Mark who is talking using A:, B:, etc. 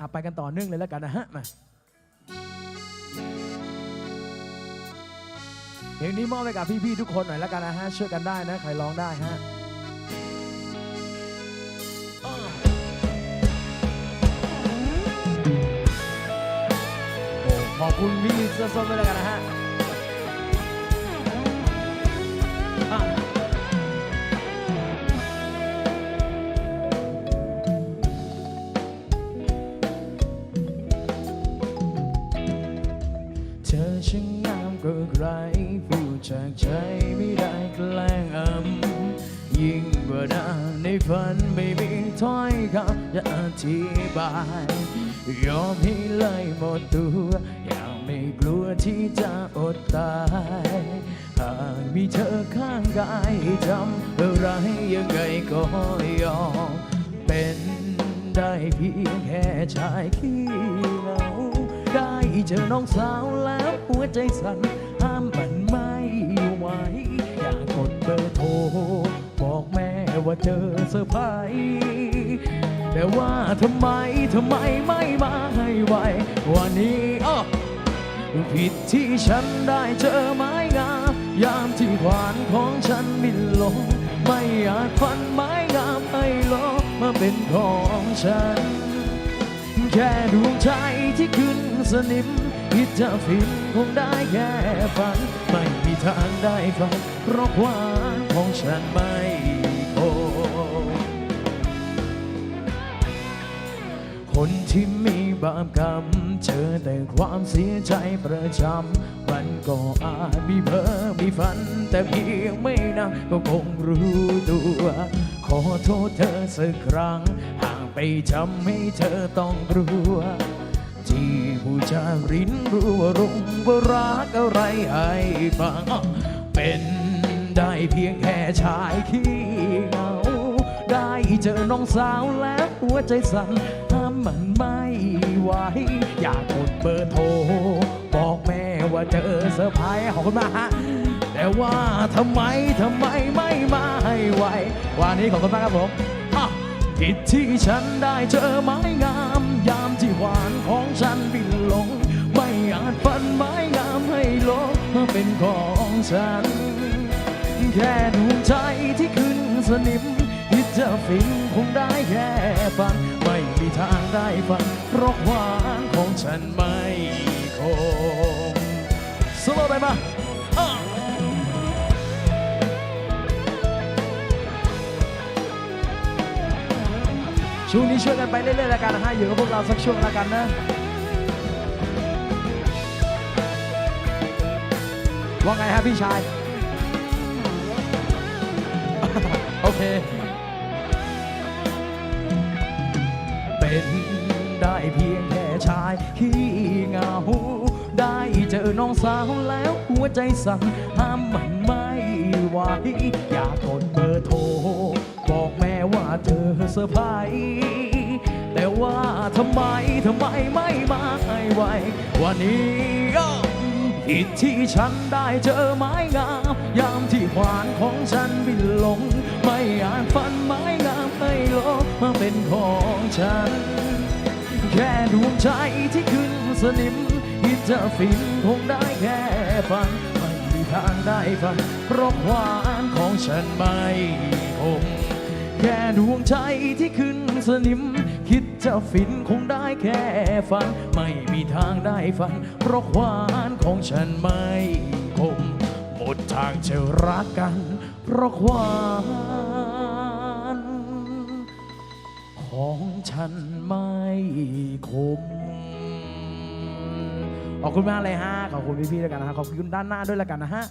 A: อะไปกันต่อเนื่องเลยแล้วกันนะฮะมาเพลงนี้มอบให้กับพี่ๆทุกคนหน่อยแล้วกันนะฮะช่วยกันได้นะใครร้องได้ฮะขอบคุณพี่เสื้อส้มด้วยแล้วกันนะฮะ ช่างงามกว่าใครพูดจากใจไม่ได้แกล้งอำยิ่งกว่าดาในฝันไม่มีถ้อยคำจะอธิบาย ยอมให้เลยหมดตัวอย่างไม่กลัวที่จะอดตายหากมีเธอข้างกายให้ทำอะไรยังไงก็ยอมเป็นได้เพียงแค่ชายขี้ เจอน้องสาวแล้วหัวใจสั่นห้ามมันไม่ไหวอยากกดเบอร์โทรบอกแม่ว่าเจอเซอร์ไพรส์แต่ว่าทำไมทำไมไม่มาให้ไววันนี้อ้อผิดที่ฉันได้เจอไม้งามยามที่ขวานของฉันบินลง ไม่อาจฟันไม้งามให้ลงมาเป็นของฉัน แค่ดวงใจที่ขึ้น สนิมคิดจะฟินคงได้แค่ฝัน ไม่มีทางได้ฟังเพราะความของฉันไม่คงคนที่มีบาปกรรมเจอแต่ความเสียใจประจำมันก็อาจมีเพ้อมีฝัน แต่เพียงไม่นานก็คงรู้ตัว ขอโทษเธอสักครั้งหากไปทำให้เธอต้องกลัว ที่ผู้จารินรู้ว่ารงว่ารักอะไรให้ฟังเป็นได้เพียงแค่ชายขี้เหงา ได้เจอน้องสาวแล้วหัวใจสั่นห้ามมันไม่ไหวอยากกดเบอร์โทร บอกแม่ว่าเจอเซอร์ไพรส์ขอบคุณมากฮะแต่ว่าทำไมทำไมไม่มาให้ไววันนี้ขอบคุณมากครับผม ผิดที่ฉันได้เจอไม้งาม ยามที่หวานของฉันบินลง ไม่อาจฟันไม้งามให้ลงมาเป็นของฉัน แค่ดวงใจที่ขึ้นสนิมที่จะฟินคงได้แค่ฟังไม่มีทางได้ฟังเพราะหวานของฉันไม่คงสโลไปมา ช่วงนี้ช่วยกันไปเรื่อยๆแล้วกันนะฮะอยู่กับพวกเราสักช่วงแล้วกันนะว่าไงฮะพี่ชาย โอเค เป็นได้เพียงแค่ชายขี้เหงา ได้เจอน้องสาวแล้วหัวใจสั่นห้ามมันไม่ไหวอยากกด อเซอร์ไพรส์แต่ว่าทำไมทำไมไม่มาให้ไววันนี้อ้อผิดที่ฉันได้เจอไม้งาม ยามที่ขวานของฉันบินลง ไม่อาจฟันไม้งามให้ลงมาเป็นของฉัน แค่ดวงใจที่ขึ้นสนิมที่จะฟินคงได้แค่ฟันไม่มีทางได้ฟังเพราะหวานของฉันไม่คง แค่ดวงใจที่ขึ้นสนิม คิดจะฟินคงได้แค่ฟังไม่มีทางได้ฟังเพราะความของฉันไม่คงหมดทางจะรักกัน เพราะความของฉันไม่คม ขอบคุณมากเลยฮะ ขอบคุณพี่ๆด้วยกันนะฮะ ขอบคุณด้านหน้าด้วยแล้วกันนะฮะ